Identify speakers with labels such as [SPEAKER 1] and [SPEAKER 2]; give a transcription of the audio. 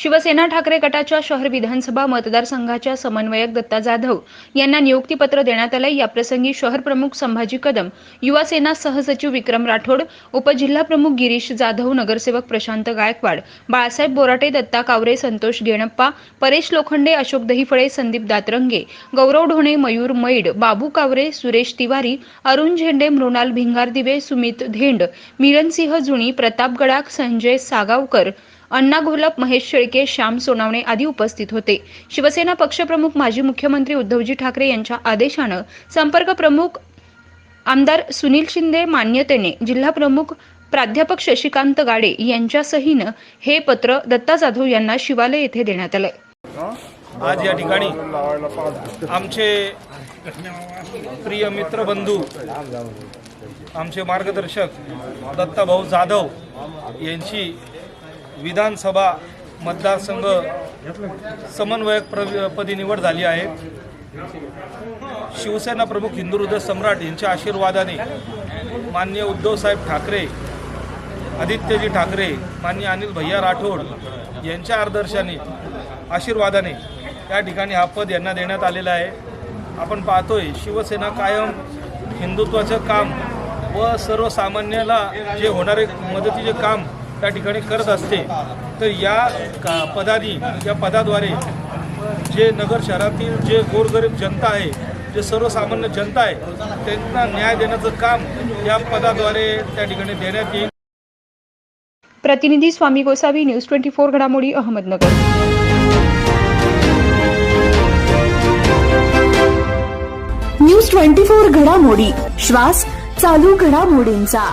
[SPEAKER 1] शिवसेना ठाकरे गटाच्या शहर विधानसभा मतदारसंघाच्या समन्वयक दत्ता जाधव यांना नियुक्तीपत्र देण्यात आलं याप्रसंगी शहर प्रमुख संभाजी कदम युवा सेना सहसचिव विक्रम राठोड उपजिल्हा प्रमुख गिरीश जाधव नगरसेवक प्रशांत गायकवाड बाळासाहेब बोराटे दत्ता कावरे संतोष गेणप्पा परेश लोखंडे अशोक दहिफळे संदीप दातरंगे गौरव ढोणे मयूर मैड बाबू कावरे सुरेश तिवारी अरुण झेंडे मृणाल भिंगारदिवे सुमित धेंड मिरनसिंह जुणी प्रताप गडाख संजय सागावकर अण्णा घोलप महेश शेळके श्याम सोनावणे आदी उपस्थित होते. शिवसेना पक्षप्रमुख माजी मुख्यमंत्री उद्धवजी ठाकरे यांच्या आदेशानं संपर्क प्रमुख आमदार सुनील शिंदे मान्यतेने जिल्हा प्रमुख प्राध्यापक शशिकांत गाडे यांच्या सहीनं हे पत्र दत्ता जाधव यांना शिवालय येथे देण्यात आलंय.
[SPEAKER 2] आज या ठिकाणी आमचे प्रिय मित्र बंधू आमचे मार्गदर्शक दत्ताभाऊ जाधव यांची विधानसभा मतदारसंघ समन्वयक पदी निवड झाली आहे. शिवसेना प्रमुख हिंदू हृदय सम्राट यांच्या आशीर्वादाने माननीय उद्धवसाहेब ठाकरे आदित्यजी ठाकरे माननीय अनिल भैया राठोड यांच्या आदर्शाने आशीर्वादाने या ठिकाणी हा पद यांना देण्यात आलेला आहे. आपण पाहतोय शिवसेना कायम हिंदुत्वाचं काम व सर्वसामान्याला जे होणारे मदतीचे काम त्या ठिकाणी करत असते तर या का पदानी या पदाद्वारे जे नगर शहरातील जे गोरगरीब जनता आहे जे सर्वसामान्य जनता आहे त्यांना न्याय देण्याचं काम या पदाद्वारे त्या ठिकाणी देण्यात येईल.
[SPEAKER 1] प्रतिनिधी Swami Gosavi news twenty four घडामोडी अहमदनगर.
[SPEAKER 3] न्यूज ट्वेंटी फोर घडामोडी श्वास चालू घडामोडींचा.